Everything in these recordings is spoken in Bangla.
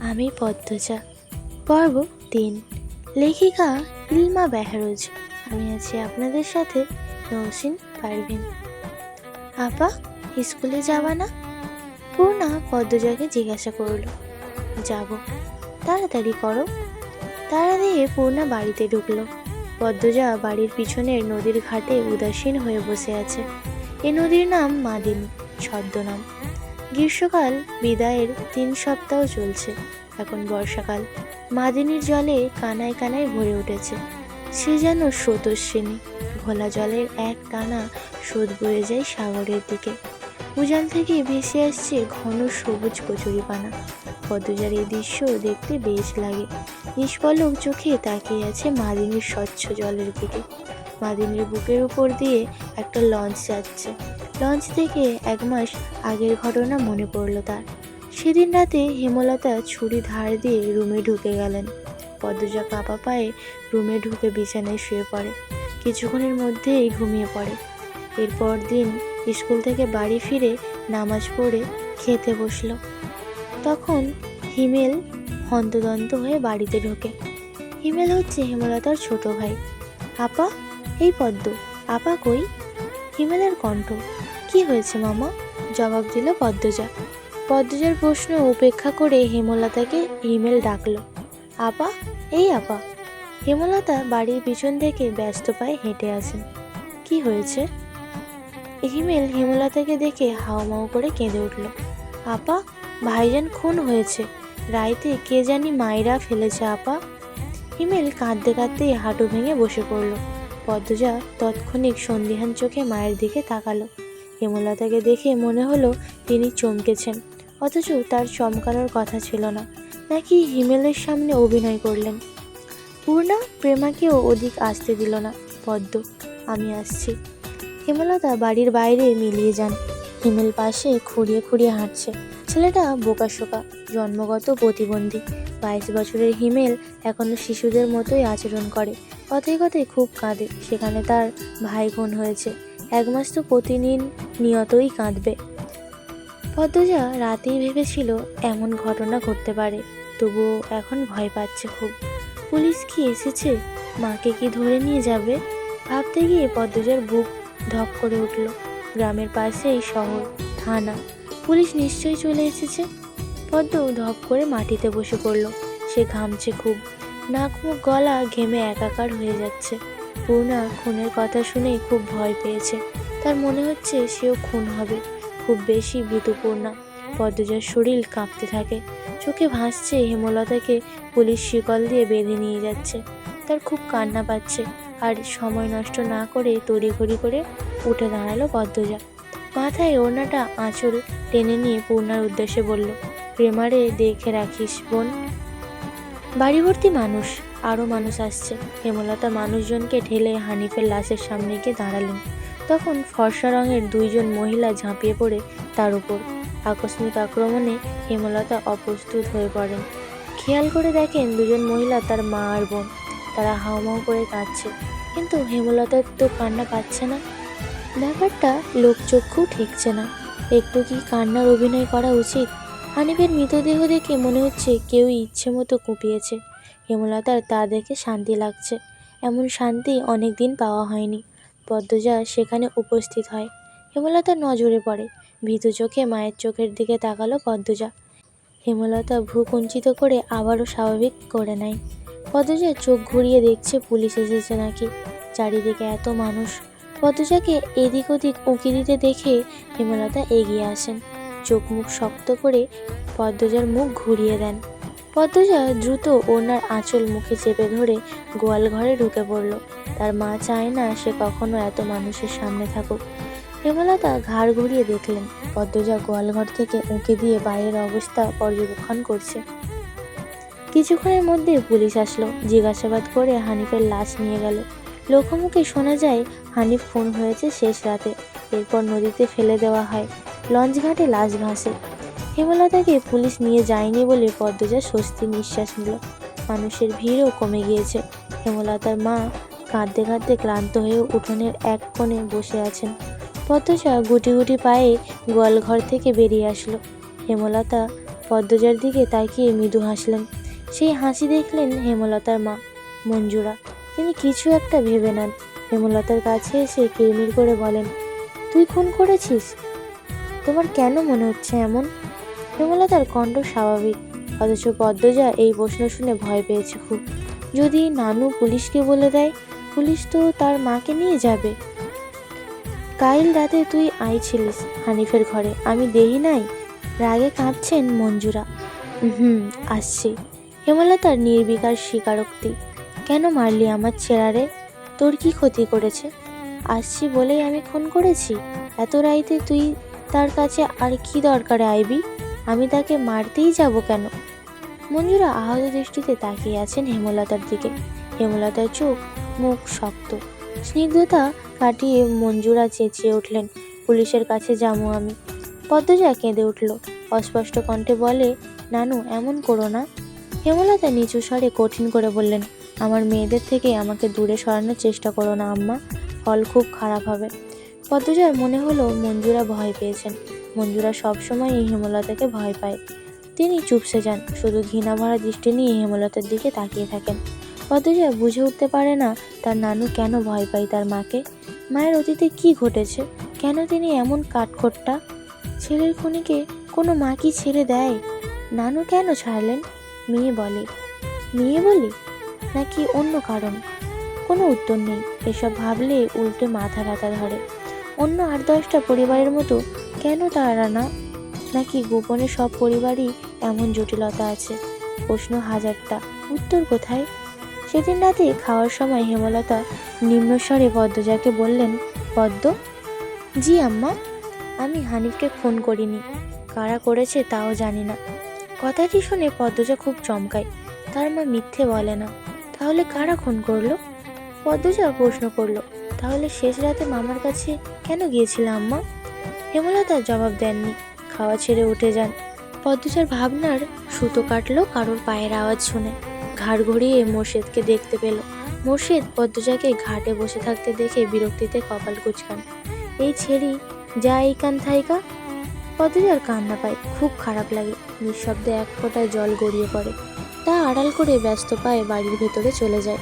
আমি পদ্মজা। পর্ব তিন। লেখিকা ইলমা বেহরোজ। আমি আছি আপনাদের সাথে নৌসিন পারভিন। আপা, স্কুলে যাবা না? পূর্ণা পদ্মজাকে জিজ্ঞাসা করল। যাব। তাড়াতাড়ি করো। তাড়া দিয়ে পূর্ণা বাড়িতে ঢুকলো। পদ্মজা বাড়ির পিছনের নদীর ঘাটে উদাসীন হয়ে বসে আছে। এ নদীর নাম মাদিনী, ছদ্মনাম। গ্রীষ্মকাল বিদায়ের তিন সপ্তাহ চলছে। এখন বর্ষাকাল। মাদিনীর জলে কানায় কানায় ভরে উঠেছে। সে যেন স্রোতস্বিনী। ঘোলা জলের এক টানা স্রোত বয়ে যায় সাগরের দিকে। উজান থেকে ভেসে আসছে ঘন সবুজ কচুরিপানা। পদ্মজার এই দৃশ্য দেখতে বেশ লাগে। নিষ্পলক চোখে তাকিয়ে আছে মাদিনীর স্বচ্ছ জলের দিকে। মাদিনীর বুকের উপর দিয়ে একটা লঞ্চ যাচ্ছে। লঞ্চ থেকে এক মাস আগের ঘটনা মনে পড়ল তার। সেদিন রাতে হেমলতা ছুরি ধার দিয়ে রুমে ঢুকে গেলেন। পদ্মজা কাপা পায়ে রুমে ঢুকে বিছানায় শুয়ে পড়ে। কিছুক্ষণের মধ্যেই ঘুমিয়ে পড়ে। এরপর দিন স্কুল থেকে বাড়ি ফিরে নামাজ পড়ে খেতে বসল। তখন হিমেল হন্তদন্ত হয়ে বাড়িতে ঢোকে। হিমেল হচ্ছে হেমলতার ছোট ভাই। আপা, এই পদ্ম, আপা কই? হিমেলের কণ্ঠ। কি হয়েছে, মামা? জবাব দিল পদ্মজা। পদ্মজার প্রশ্ন উপেক্ষা করে হেমলতাকে হিমেল ডাকলো। আপা, এই আপা। হেমলতা বাড়ির পিছন থেকে ব্যস্ত পায়ে হেঁটে আসেন। কি হয়েছে? হিমেল হেমলতাকে দেখে হাওমাও করে কেঁদে উঠল। আপা, ভাইজান খুন হয়েছে। রাইতে কে জানি মায়েরা ফেলেছে, আপা। হিমেল কাঁদতে কাঁদতেই হাঁটু ভেঙে বসে পড়ল। পদ্মজা তৎক্ষণিক সন্দিহান চোখে মায়ের দিকে তাকালো। হেমলতাকে দেখে মনে হলো তিনি চমকেছেন। অথচ তার চমকানোর কথা ছিল না। নাকি হিমেলের সামনে অভিনয় করলেন? পূর্ণা প্রেমাকেও অধিক আসতে দিল না। পদ্ম, আমি আসছি। হেমলতা বাড়ির বাইরে মিলিয়ে যান। হিমেল পাশে খুঁড়িয়ে খুঁড়িয়ে হাঁটছে। ছেলেটা বোকাশোকা, জন্মগত প্রতিবন্ধী। বাইশ বছরের হিমেল এখনও শিশুদের মতোই আচরণ করে। কথায় কথায় খুব কাঁদে। সেখানে তার ভাই বোন হয়েছে। এক মাস তো প্রতিদিন নিয়তই কাঁদবে। পদ্মজা রাতেই ভেবেছিল এমন ঘটনা ঘটতে পারে, তবুও এখন ভয় পাচ্ছে খুব। পুলিশ কি এসেছে? মাকে কি ধরে নিয়ে যাবে? ভাবতে গিয়ে পদ্মজার বুক ধপ করে উঠল। গ্রামের পাশেই শহর, থানা। পুলিশ নিশ্চয়ই চলে এসেছে। পদ্ম ধপ করে মাটিতে বসে পড়ল। সে ঘামছে খুব। নাক মুখ গলা ঘেমে একাকার হয়ে যাচ্ছে। পূর্ণা খুনের কথা শুনেই খুব ভয় পেয়েছে। তার মনে হচ্ছে সেও খুন হবে। খুব বেশি ভীতুপূর্ণা পদ্মজার শরীর কাঁপতে থাকে। চোখে ভাসছে হেমলতাকে পুলিশ শিকল দিয়ে বেঁধে নিয়ে যাচ্ছে। তার খুব কান্না পাচ্ছে। আর সময় নষ্ট না করে তড়িঘড়ি করে উঠে দাঁড়াল পদ্মজা। মাথায় ওড়নাটা আঁচল টেনে নিয়ে পূর্ণার উদ্দেশ্যে বলল, প্রেমারে দেখে রাখিস বোন। বাড়ি ভর্তি মানুষ আরও মানুষ আসছে। হেমলতা মানুষজনকে ঠেলে হানিফের লাশের সামনে গিয়ে দাঁড়ালেন। তখন ফর্সা রঙের দুইজন মহিলা ঝাঁপিয়ে পড়ে তার উপর। আকস্মিক আক্রমণে হেমলতা অপ্রস্তুত হয়ে পড়েন। খেয়াল করে দেখেন দুজন মহিলা তার মা আর বোন। তারা হাওমাও করে কাঁদছে। কিন্তু হেমলতার তো কান্না পাচ্ছে না। ব্যাপারটা লোকচক্ষু ঠেকছে না। একটু কি কান্নার অভিনয় করা উচিত? হানিফের মৃতদেহ দেখে মনে হচ্ছে কেউই ইচ্ছে মতো কুপিয়েছে। হেমলতার তা দেখে শান্তি লাগছে। এমন শান্তি অনেক দিন পাওয়া হয়নি। পদ্মজা সেখানে উপস্থিত হয়। হেমলতার নজরে পড়ে। ভীতু চোখে মায়ের চোখের দিকে তাকালো পদ্মজা। হেমলতা ভূকুঞ্চিত করে আবারও স্বাভাবিক করে নেয়। পদ্মজা চোখ ঘুরিয়ে দেখছে পুলিশ এসেছে নাকি। চারিদিকে এত মানুষ। পদ্মজাকে এদিক ওদিক উঁকি দিতে দেখে হেমলতা এগিয়ে আসেন। চোখ মুখ শক্ত করে পদ্মজার মুখ ঘুরিয়ে দেন। পদ্মজা দ্রুত ওনার আঁচল মুখে চেপে ধরে গোয়াল ঘরে ঢুকে পড়ল। তার মা চায় না সে কখনো এত মানুষের সামনে থাকুক। হেমলতা ঘাড় ঘুরিয়ে দেখলেন, পদ্মজা গোয়ালঘর থেকে উঁকে দিয়ে বাইরের অবস্থা পর্যবেক্ষণ করছে। কিছুক্ষণের মধ্যে পুলিশ আসলো, জিজ্ঞাসাবাদ করে হানিফের লাশ নিয়ে গেল। লোকমুখে শোনা যায়, হানিফ খুন হয়েছে শেষ রাতে। এরপর নদীতে ফেলে দেওয়া হয়। লঞ্চ ঘাটে লাশ ভাসে। হেমলতাকে পুলিশ নিয়ে যায়নি বলে পদ্মজা স্বস্তির নিঃশ্বাস নিল। মানুষের ভিড়ও কমে গিয়েছে। হেমলতার মা কাঁদতে কাঁদতে ক্লান্ত হয়ে উঠোনের এক কোণে বসে আছেন। পদ্মজা গুটি গুটি পায়ে গোয়ালঘর থেকে বেরিয়ে আসলো। হেমলতা পদ্মজার দিকে তাকিয়ে মৃদু হাসলেন। সেই হাসি দেখলেন হেমলতার মা, মঞ্জুরা। তিনি কিছু একটা ভেবে নেন। হেমলতার কাছে এসে কিরমির করে বলেন, তুই খুন করেছিস? তোমার কেন মনে হচ্ছে এমন? হেমলতার কণ্ঠ স্বাভাবিক, অথচ পদ্মজা এই প্রশ্ন শুনে ভয় পেয়েছে খুব। যদি নানু পুলিশকে বলে দেয়, পুলিশ তো তার মাকে নিয়ে যাবে। কাল রাতে তুই আইছিলিস হানিফের ঘরে, আমি দেহি নাই। রাগে কাঁপছেন মঞ্জুরা। হুম, আসছি। হেমলতার নির্বিকার স্বীকারোক্তি। কেন মারলি আমার ছেঁড়ারে তোর কি ক্ষতি করেছে? আসছি বলেই আমি খুন করেছি? এত রাইতে তুই তার কাছে আর কি দরকারে আইবি? আমি তাকে মারতেই যাব কেন? মঞ্জুরা আহত দৃষ্টিতে তাকিয়ে আছেন হেমলতার দিকে। হেমলতার চোখ, মুখ শক্ত। স্নিগ্ধতা কাটিয়ে মঞ্জুরা চেঁচিয়ে উঠলেন, পুলিশের কাছে যাব আমি। পদ্মজা কেঁদে উঠল। অস্পষ্ট কণ্ঠে বলে, নানু, এমন করো না। হেমলতা নিচু স্বরে কঠিন করে বললেন, আমার মেয়েদের থেকে আমাকে দূরে সরানোর চেষ্টা করো না, আম্মা। ফল খুব খারাপ হবে। পদ্মজার মনে হলো মঞ্জুরা ভয় পেয়েছেন। মঞ্জুরা সবসময় এই হেমলতাকে ভয় পায়। তিনি চুপসে যান, শুধু ঘৃণা ভরা দৃষ্টি নিয়ে হেমলতার দিকে তাকিয়ে থাকেন। পদ্মজা বুঝে উঠতে পারে না তার নানু কেন ভয় পায় তার মাকে। মায়ের অতীতে কি ঘটেছে? কেন তিনি এমন কাঠখোট্টা? ছেলের খুনিকে কোনো মা কি ছেড়ে দেয়? নানু কেন ছাড়লেন? মেয়ে বলে। মেয়ে বলি? নাকি অন্য কারণ? কোনো উত্তর নেই। এসব ভাবলে উল্টে মাথা ব্যথা ধরে। অন্য আট দশটা পরিবারের মতো কেন তারা না? নাকি গোপনে সব পরিবারই এমন জটিলতা আছে? প্রশ্ন হাজারটা। উত্তর কোথায়? সেদিন রাতে খাওয়ার সময় হেমলতা নিম্নস্বরে পদ্মজাকে বললেন, পদ্ম? জি, আম্মা। আমি হানিফকে ফোন করিনি। কারা করেছে তাও জানি না। কথাটি শুনে পদ্মজা খুব চমকায়। তার মা মিথ্যে বলে না। তাহলে কারা খুন করল? পদ্মজা প্রশ্ন করল, তাহলে শেষ রাতে মামার কাছে কেন গিয়েছিল, আম্মা? হেমলতা জবাব দেননি। খাওয়া ছেড়ে উঠে যান। পদ্মজার ভাবনার সুতো কাটলো কারোর পায়ের আওয়াজ শুনে। ঘাড় ঘুরিয়ে মোর্শেদকে দেখতে পেল। মোর্শেদ পদ্মজাকে ঘাটে বসে থাকতে দেখে বিরক্তিতে কপাল কুচকান। এই ছেড়ি, যা এই কান থাইকা? পদ্মজার কান্না পায়। খুব খারাপ লাগে। নিঃশব্দে এক ফোঁটায় জল গড়িয়ে পড়ে। তা আড়াল করে ব্যস্ত পায়ে বাড়ির ভেতরে চলে যায়।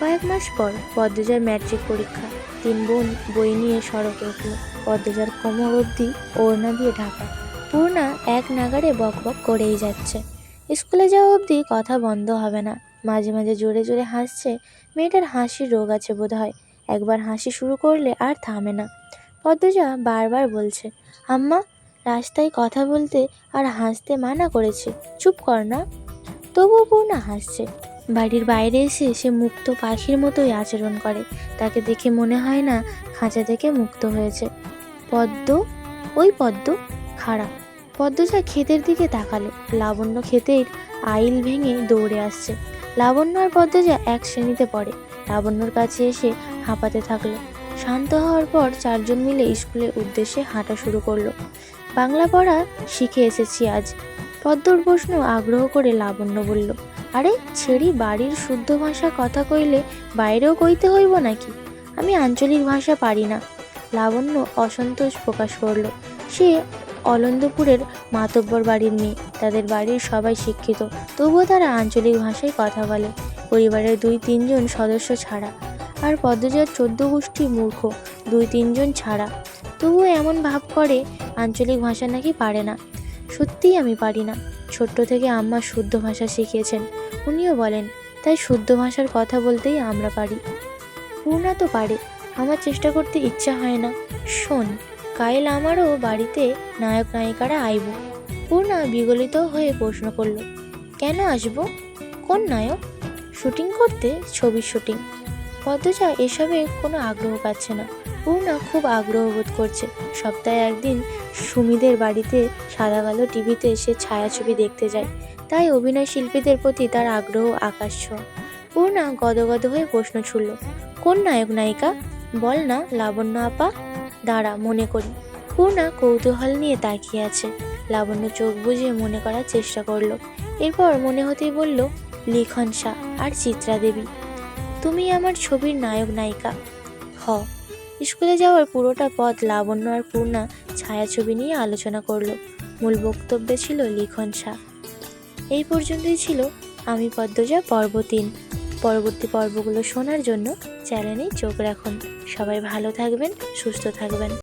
কয়েক মাস পর পদ্মজার ম্যাট্রিক পরীক্ষা। তিন বোন বই নিয়ে সড়কে উঠল। পদ্মজার কোমর অবধি ওড়না দিয়ে ঢাকা। পূর্ণা এক নাগারে বকবক করেই যাচ্ছে। স্কুলে যাওয়া অবধি কথা বন্ধ হবে না। মাঝে মাঝে জোরে জোরে হাসছে। মেয়েটার হাসির রোগ আছে বোধ হয় একবার হাসি শুরু করলে আর থামে না। পদ্মজা বারবার বলছে, আম্মা, রাস্তায় কথা বলতে আর হাসতে মানা করেছে। চুপ কর না। তবুও পূর্ণা হাসছে। বাড়ির বাইরে এসে সে মুক্ত পাখির মতোই আচরণ করে। তাকে দেখে মনে হয় না খাঁচা থেকে মুক্ত হয়েছে। পদ্ম, ওই পদ্ম খাড়া। পদ্মজা ক্ষেতের দিকে তাকালো। লাবণ্য ক্ষেতের আইল ভেঙে দৌড়ে আসছে। লাবণ্য আর পদ্মজা এক শ্রেণীতে পড়ে। লাবণ্যর কাছে এসে হাঁপাতে থাকল। শান্ত হওয়ার পর চারজন মিলে স্কুলের উদ্দেশ্যে হাঁটা শুরু করল। বাংলা পড়া শিখে এসেছি আজ। পদ্মর প্রশ্ন আগ্রহ করে লাবণ্য বলল, আরে ছেড়ি বাড়ির শুদ্ধ ভাষা কথা কইলে বাইরেও কইতে হইব নাকি? আমি আঞ্চলিক ভাষা পারি না। লাবণ্য অসন্তোষ প্রকাশ করল। সে অলন্দপুরের মাতব্বর বাড়ির মেয়ে। তাদের বাড়ির সবাই শিক্ষিত। তবুও তারা আঞ্চলিক ভাষায় কথা বলে। পরিবারের দুই তিনজন সদস্য ছাড়া। আর পদ্মজার চোদ্দ গোষ্ঠী মূর্খ, দুই তিনজন ছাড়া। তবুও এমন ভাব করে আঞ্চলিক ভাষা নাকি পারে না। সত্যিই আমি পারি না। ছোট্ট থেকে আম্মা শুদ্ধ ভাষা শিখিয়েছেন। উনিও বলেন, তাই শুদ্ধ ভাষার কথা বলতেই আমরা পারি। পূর্ণা তো পারে। আমার চেষ্টা করতে ইচ্ছা হয় না। শোন, কাইল আমারও বাড়িতে নায়ক নায়িকারা আইব। পূর্ণা বিগলিত হয়ে প্রশ্ন করল, কেন আসব? কোন নায়ক? শুটিং করতে? ছবির শুটিং? পদ্মজা এসবে কোনো আগ্রহ পাচ্ছে না। পূর্ণা খুব আগ্রহ বোধ করছে। সপ্তাহে একদিন সুমিদের বাড়িতে সাদা কালো টিভিতে এসে ছায়াছবি দেখতে যায়। তাই অভিনয় শিল্পীদের প্রতি তার আগ্রহ আকাশ ছোঁয়া। পূর্ণা গদগদ হয়ে প্রশ্ন ছুড়ল, কোন নায়ক নায়িকা? বল না, লাবণ্য আপা। দাঁড়া, মনে করি। পূর্ণা কৌতূহল নিয়ে তাকিয়ে আছে। লাবণ্য চোখ বুঝে মনে করার চেষ্টা করল। এরপর মনে হতেই বলল, লিখন শাহ আর চিত্রা দেবী, তুমি আমার ছবির নায়ক নায়িকা। হ। স্কুলে যাওয়ার পুরোটা পথ লাবণ্য আর পূর্ণা ছায়াছবি নিয়ে আলোচনা করল। মূল বক্তব্যে ছিল লিখন শাহ। এই পর্যন্তই ছিল আমি পদ্মজা পর্ব তিন। পরবর্তী পর্বগুলো শোনার জন্য চ্যানেলে চোখ রাখুন। সবাই ভালো থাকবেন সুস্থ থাকবেন।